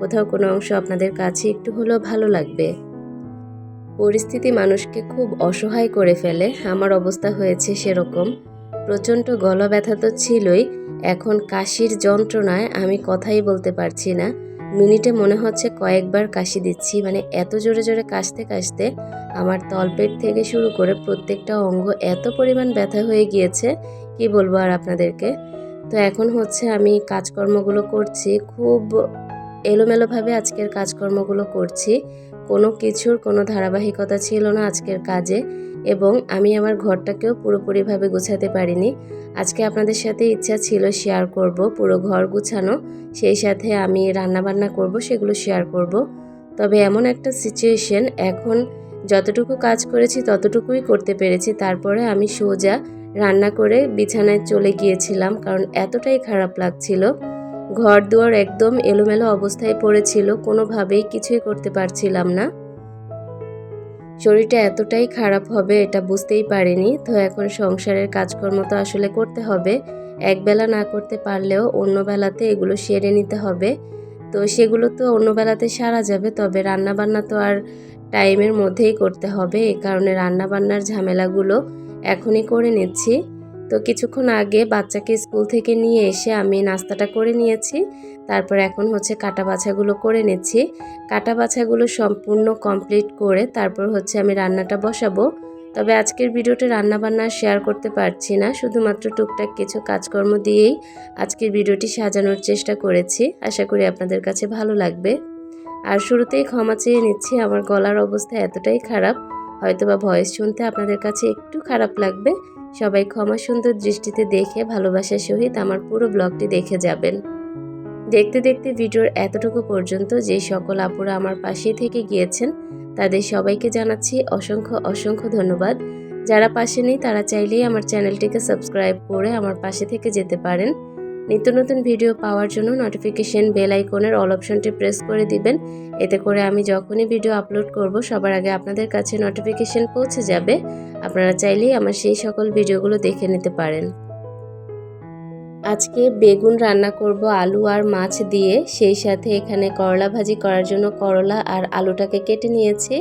কোথাও কোনো অংশ আপনাদের কাছে একটু হলেও ভালো লাগবে। পরিস্থিতি মানুষকে খুব অসহায় করে ফেলে, আমার অবস্থা হয়েছে সেরকম। প্রচণ্ড গলা ব্যথা তো ছিলই, এখন কাশির যন্ত্রণায় আমি কথাই বলতে পারছি না। মিনিটে মনে হচ্ছে কয়েকবার কাশি দিচ্ছি মানে এত জোরে জোরে কাশতে কাশতে আমার তলপেট থেকে শুরু করে প্রত্যেকটা অঙ্গ এত পরিমাণ ব্যথা হয়ে গিয়েছে, কি বলব আর আপনাদেরকে? তো এখন হচ্ছে আমি কাজকর্মগুলো করছি, খুব এলোমেলোভাবে আজকের কাজকর্মগুলো করছি। কোনো কিছুর কোনো ধারাবাহিকতা ছিল না আজকের কাজে এবং আমি আমার ঘরটাকেও পুরোপুরিভাবে গুছাতে পারিনি। আজকে আপনাদের সাথে ইচ্ছা ছিল শেয়ার করব, পুরো ঘর গুছানো, সেই সাথে আমি রান্নাবান্না করব, সেগুলো শেয়ার করব। তবে এমন একটা সিচুয়েশন এখন যতটুকু কাজ করেছি ততটুকুই করতে পেরেছি। তারপরে আমি সোজা রান্না করে বিছানায় চলে গিয়েছিলাম, কারণ এতটাই খারাপ লাগছিল। ঘর দুয়ার একদম এলোমেলো অবস্থায় পড়েছিল, কোনোভাবেই কিছুই করতে পারছিলাম না। শরীরটা এতটাই খারাপ হবে এটা বুঝতেই পারিনি, তো এখন সংসারের কাজকর্ম তো আসলে করতে হবে। একবেলা না করতে পারলেও অন্য বেলাতে এগুলো সেরে নিতে হবে। তো সেগুলো তো অন্য বেলাতে সারা যাবে, তবে রান্নাবান্না তো আর টাইমের মধ্যেই করতে হবে। এই কারণে রান্নাবান্নার ঝামেলাগুলো এখনই করে নিচ্ছি। তো কিছুক্ষণ আগে বাচ্চাকে স্কুল থেকে নিয়ে এসে আমি নাস্তাটা করে নিয়েছি। তারপর এখন হচ্ছে কাটা বাছাগুলো করে নিচ্ছি। কাটা বাছাগুলো সম্পূর্ণ কমপ্লিট করে তারপর হচ্ছে আমি রান্নাটা বসাবো। তবে আজকের ভিডিওতে রান্নাবান্না শেয়ার করতে পারছি না, শুধুমাত্র টুকটাক কিছু কাজকর্ম দিয়েই আজকের ভিডিওটি সাজানোর চেষ্টা করেছি। আশা করি আপনাদের কাছে ভালো লাগবে। আর শুরুতেই ক্ষমা চেয়ে নিচ্ছি, আমার গলার অবস্থা এতটাই খারাপ, হয়তোবা ভয়েস শুনতে আপনাদের কাছে একটু খারাপ লাগবে। সবাই ক্ষমা সুন্দর দৃষ্টিতে দেখে ভালোবাসার সহিত আমার পুরো ব্লগটি দেখে যাবেন। দেখতে দেখতে ভিডিওর এতটুকু পর্যন্ত যে সকল আপুরা আমার পাশেই থেকে গিয়েছেন, তাদের সবাইকে জানাচ্ছি অসংখ্য অসংখ্য ধন্যবাদ। যারা পাশে নেই তারা চাইলেই আমার চ্যানেলটিকে সাবস্ক্রাইব করে আমার পাশে থেকে যেতে পারেন। নিত্য নতুন ভিডিও পাওয়ার জন্য নোটিফিকেশন বেল আইকনের অল অপশনটি প্রেস করে দিবেন। এতে করে আমি যখনই ভিডিও আপলোড করব, সবার আগে আপনাদের কাছে নোটিফিকেশন পৌঁছে যাবে। আপনারা চাইলেই আমার সেই সকল ভিডিওগুলো দেখে নিতে পারেন। আজকে বেগুন রান্না করব আলু আর মাছ দিয়ে। সেই সাথে এখানে করলা ভাজি করার জন্য করলা আর আলুটাকে কেটে নিয়েছি।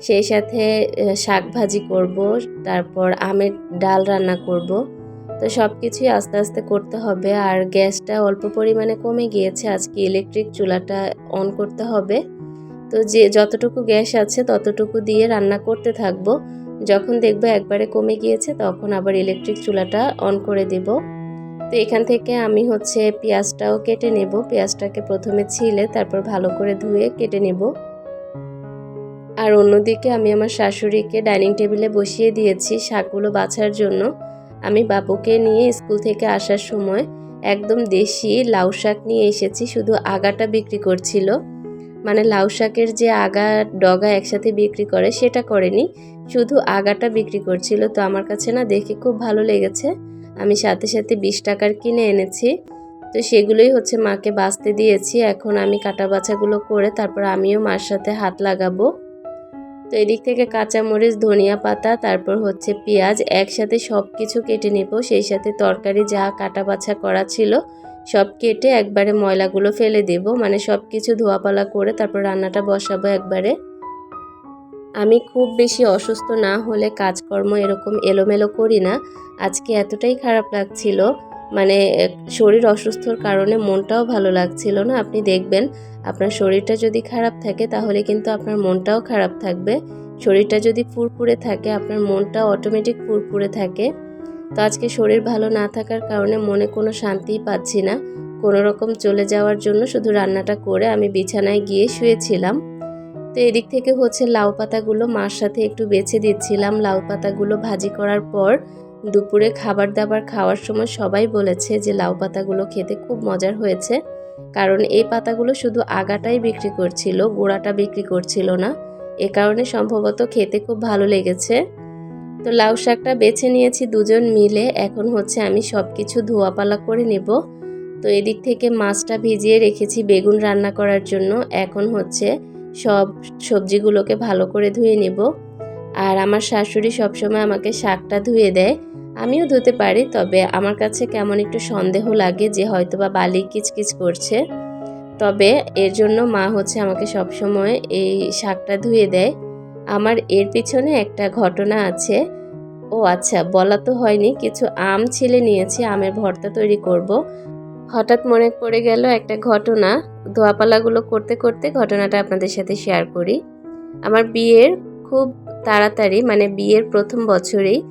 সেই সাথে শাক ভাজি করব, তারপর আমের ডাল রান্না করব। তো সব কিছুই আস্তে আস্তে করতে হবে। আর গ্যাসটা অল্প পরিমাণে কমে গিয়েছে, আজকে ইলেকট্রিক চুলাটা অন করতে হবে। তো যে যতটুকু গ্যাস আছে ততটুকু দিয়ে রান্না করতে থাকব। যখন দেখব একবারে কমে গিয়েছে তখন আবার ইলেকট্রিক চুলাটা অন করে দেব। তো এখান থেকে আমি হচ্ছে পেঁয়াজটাও কেটে নেব। পেঁয়াজটাকে প্রথমে ছিলে, তারপর ভালো করে ধুয়ে কেটে নেব। আর অন্যদিকে আমি আমার শাশুড়িকে ডাইনিং টেবিলে বসিয়ে দিয়েছি শাকগুলো বাছার জন্য। আমি বাবুকে নিয়ে স্কুল থেকে আসার সময় একদম দেশি লাউ শাক নিয়ে এসেছি, শুধু আগাটা বিক্রি করছিল। মানে লাউ শাকের যে আগা ডগা একসাথে বিক্রি করে, সেটা করেনি, শুধু আগাটা বিক্রি করছিল। তো আমার কাছে না দেখে খুব ভালো লেগেছে। আমি সাথে সাথে বিশ টাকার কিনে এনেছি। তো সেগুলোই হচ্ছে মাকে বাঁচতে দিয়েছি। এখন আমি কাটা বাছাগুলো করে তারপর আমিও মার সাথে হাত লাগাবো। তো এদিক থেকে কাঁচামরিচ ধনিয়া পাতা, তারপর হচ্ছে পেঁয়াজ, একসাথে সব কিছু কেটে নেব। সেই সাথে তরকারি যা কাটা বাছা করা ছিল, সব কেটে একবারে ময়লাগুলো ফেলে দেব। মানে সব কিছু ধোয়াপালা করে তারপর রান্নাটা বসাবো একবারে। আমি খুব বেশি অসুস্থ না হলে কাজকর্ম এরকম এলোমেলো করি না। আজকে এতটাই খারাপ লাগছিল। মানে শরীর অসুস্থর কারণে মনটাও ভালো লাগছিল না। আপনি দেখবেন, আপনার শরীরটা যদি খারাপ থাকে, তাহলে কিন্তু আপনার মনটাও খারাপ থাকবে। শরীরটা যদি ফুরফুরে থাকে, আপনার মনটাও অটোমেটিক ফুরফুরে থাকে। তো আজকে শরীর ভালো না থাকার কারণে মনে কোনো শান্তিই পাচ্ছি না। কোনো রকম চলে যাওয়ার জন্য শুধু রান্নাটা করে আমি বিছানায় গিয়ে শুয়েছিলাম। তো এদিক থেকে হচ্ছে লাউ পাতাগুলো মার সাথে একটু বেছে দিচ্ছিলাম। লাউ পাতাগুলো ভাজি করার পর দুপুরে খাবার দাবার খাওয়ার সময় সবাই বলেছে যে লাউ পাতাগুলো খেতে খুব মজার হয়েছে, কারণ এই পাতাগুলো শুধু আগাটাই বিক্রি করছিল, গোড়াটা বিক্রি করছিল না। এ কারণে সম্ভবত খেতে খুব ভালো লেগেছে। তো লাউ শাকটা বেছে নিয়েছি দুজন মিলে, এখন হচ্ছে আমি সব কিছু ধোয়াপালা করে নেব। তো এদিক থেকে মাছটা ভিজিয়ে রেখেছি বেগুন রান্না করার জন্য, এখন হচ্ছে সব সবজিগুলোকে ভালো করে ধুয়ে নেব। আর আমার শাশুড়ি সবসময় আমাকে শাকটা ধুয়ে দেয় আমিও ধুতে পারি, তবে আমার কাছে কেমন একটু সন্দেহ লাগে যে হয়তো বা বালি কিচকিচ করছে। তবে এর জন্য মা হচ্ছে আমাকে সবসময় এই শাকটা ধুয়ে দেয়। আমার এর পিছনে একটা ঘটনা আছে। ও আচ্ছা বলা তো হয়নি, কিছু আম ছিলে নিয়েছি, আমের ভর্তা তৈরি করব। হঠাৎ মনে পড়ে গেল একটা ঘটনা। ধোয়াপালাগুলো করতে করতে ঘটনাটা আপনাদের সাথে শেয়ার করি। আমার বিয়ের খুব তাড়াতাড়ি মানে বিয়ের প্রথম বছরেই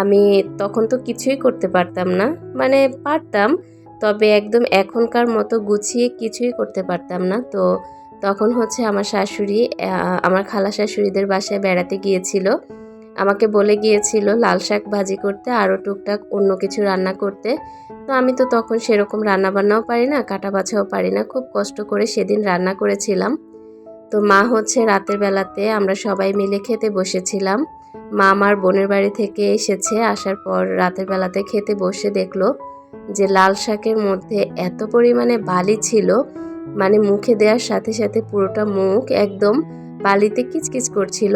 আমি তখন তো কিছুই করতে পারতাম না। মানে পারতাম, তবে একদম এখনকার মতো গুছিয়ে কিছুই করতে পারতাম না। তো তখন হচ্ছে আমার শাশুড়ি আমার খালা শাশুড়িদের বাসায় বেড়াতে গিয়েছিল। আমাকে বলে গিয়েছিল লাল শাক ভাজি করতে, আরও টুকটাক অন্য কিছু রান্না করতে। তো আমি তো তখন সেরকম রান্না বান্নাও পারি না কাটা বাছাও পারি না। খুব কষ্ট করে সেদিন রান্না করেছিলাম। তো মা হচ্ছে রাতের বেলাতে আমরা সবাই মিলে খেতে বসেছিলাম। মা আমার বোনের বাড়ি থেকে এসেছে, আসার পর রাতের বেলাতে খেতে বসে দেখল যে লাল শাকের মধ্যে এত পরিমাণে বালি ছিল মানে মুখে দেওয়ার সাথে সাথে পুরোটা মুখ একদম বালিতে কিচকিচ করছিল।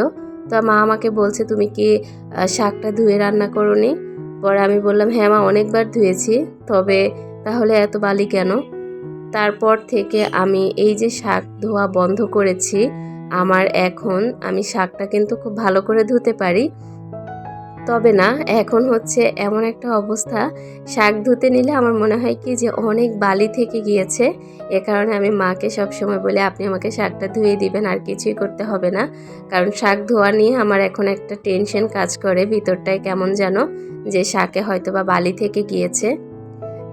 তো মা আমাকে বলছে, তুমি কি শাকটা ধুয়ে রান্না করনি? পরে আমি বললাম হ্যাঁ মা, অনেকবার ধুয়েছি, তবে তাহলে এত বালি কেন? তারপর থেকে আমি এই যে শাক ধোয়া বন্ধ করেছি আমার এখন আমি শাকটা কিন্তু খুব ভালো করে ধুতে পারি। তবে না, এখন হচ্ছে এমন একটা অবস্থা, শাক ধুতে নিলে আমার মনে হয় কি যে অনেক বালি থেকে গিয়েছে। এ কারণে আমি মাকে সবসময় বলে, আপনি আমাকে শাকটা ধুয়ে দিবেন, আর কিছুই করতে হবে না। কারণ শাক ধোয়া নিয়ে আমার এখন একটা টেনশন কাজ করে, ভিতরটায় কেমন যেন যে শাকে হয়তো বা বালি থেকে গিয়েছে।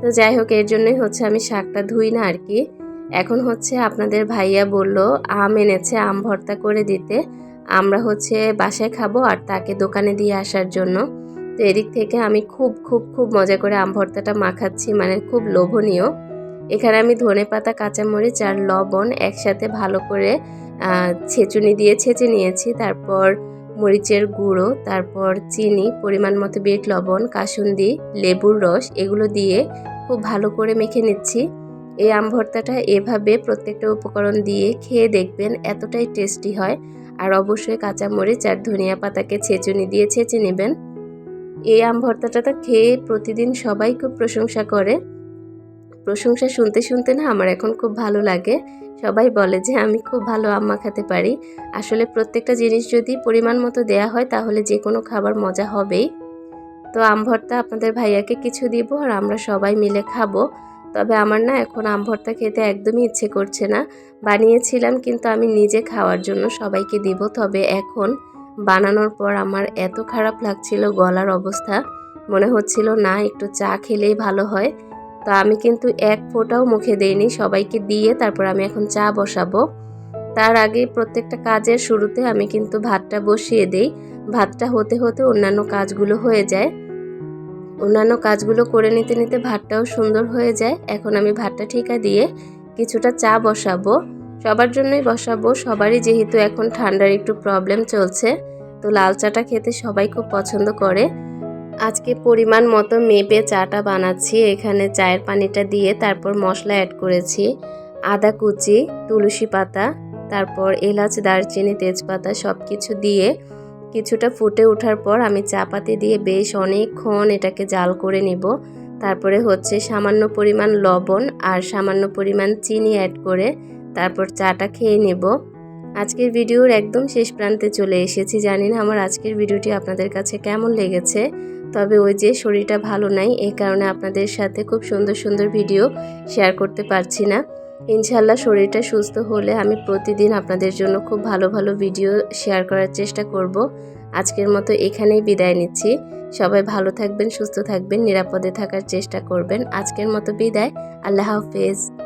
তো যাই হোক, এর জন্যই হচ্ছে আমি শাকটা ধুই না আর কি। এখন হচ্ছে আপনাদের ভাইয়া বলল, আম এনেছে, আম ভর্তা করে দিতে। আমরা হচ্ছে বাসায় খাব আর তাকে দোকানে দিয়ে আসার জন্য। তো এদিক থেকে আমি খুব খুব খুব মজা করে আম ভর্তাটা মাখাচ্ছি মানে খুব লোভনীয়। এখানে আমি ধনে পাতা, কাঁচামরিচ আর লবণ একসাথে ভালো করে ছেঁচুনি দিয়ে ছেঁচে নিয়েছি। তারপর মরিচের গুঁড়ো, তারপর চিনি, পরিমাণ মতো বিট লবণ, কাসুন্দি, লেবুর রস, এগুলো দিয়ে খুব ভালো করে মেখে নিচ্ছি। এই আম ভর্তাটা এভাবে প্রত্যেকটা উপকরণ দিয়ে খেয়ে দেখবেন এতটাই টেস্টি হয়। আর অবশ্যই কাঁচামরিচ আর ধনিয়া পাতাকে ছেঁচুনি দিয়ে ছেঁচে নেবেন। এই আম ভর্তাটা তো খেয়ে প্রতিদিন সবাই খুব প্রশংসা করে। প্রশংসা শুনতে শুনতে না আমার এখন খুব ভালো লাগে। সবাই বলে যে, আমি খুব ভালো আম মাখাতে পারি। আসলে প্রত্যেকটা জিনিস যদি পরিমাণ মতো দেয়া হয়, তাহলে যে কোনো খাবার মজা হবেই। তো আম ভর্তা আপনাদের ভাইয়াকে কিছু দিব আর আমরা সবাই মিলে খাব। তবে আমার না এখন আম ভর্তা খেতে একদমই ইচ্ছে করছে না। বানিয়েছিলাম কিন্তু আমি নিজে খাওয়ার জন্য সবাইকে দিব, তবে এখন বানানোর পর আমার এত খারাপ লাগছিল গলার অবস্থা। মনে হচ্ছিল না, একটু চা খেলেই ভালো হয়। তো আমি কিন্তু এক ফোঁটাও মুখে দেইনি, সবাইকে দিয়ে তারপর আমি এখন চা বসাবো। তার আগে প্রত্যেকটা কাজের শুরুতে আমি কিন্তু ভাতটা বসিয়ে দেই। ভাতটা হতে হতে অন্যান্য কাজগুলো হয়ে যায়। অন্যান্য কাজগুলো করে নিতে নিতে ভাতটাও সুন্দর হয়ে যায়। এখন আমি ভাতটা ঠিকা দিয়ে কিছুটা চা বসাবো। সবার জন্যই বসাবো। সবারই যেহেতু এখন ঠান্ডার একটু প্রবলেম চলছে, তো লাল চাটা খেতে সবাই খুব পছন্দ করে। আজকে পরিমাণ মতো মেপে চাটা বানাচ্ছি। এখানে চায়ের পানিটা দিয়ে তারপর মশলা অ্যাড করেছি। আদা কুচি, তুলসী পাতা, তারপর এলাচ, দারচিনি, তেজপাতা সব কিছু দিয়ে কিছুটা ফুটে ওঠার পর আমি চাপাতি দিয়ে বেশ অনেকক্ষণ এটাকে জাল করে নিব। তারপরে হচ্ছে সামান্য পরিমাণ লবণ আর সামান্য পরিমাণ চিনি অ্যাড করে তারপর চাটা খেয়ে নেব। আজকের ভিডিওর একদম শেষ প্রান্তে চলে এসেছি। জানি না আমার আজকের ভিডিওটি আপনাদের কাছে কেমন লেগেছে, তবে ওই যে শরীরটা ভালো নাই এই কারণে আপনাদের সাথে খুব সুন্দর সুন্দর ভিডিও শেয়ার করতে পারছি না। ইনশাল্লাহ শরীরটা সুস্থ হলে আমি প্রতিদিন আপনাদের জন্য খুব ভালো ভালো ভিডিও শেয়ার করার চেষ্টা করব। আজকের মতো এখানেই বিদায় নিচ্ছি। সবাই ভালো থাকবেন, সুস্থ থাকবেন, নিরাপদে থাকার চেষ্টা করবেন। আজকের মতো বিদায়। আল্লাহ হাফেজ।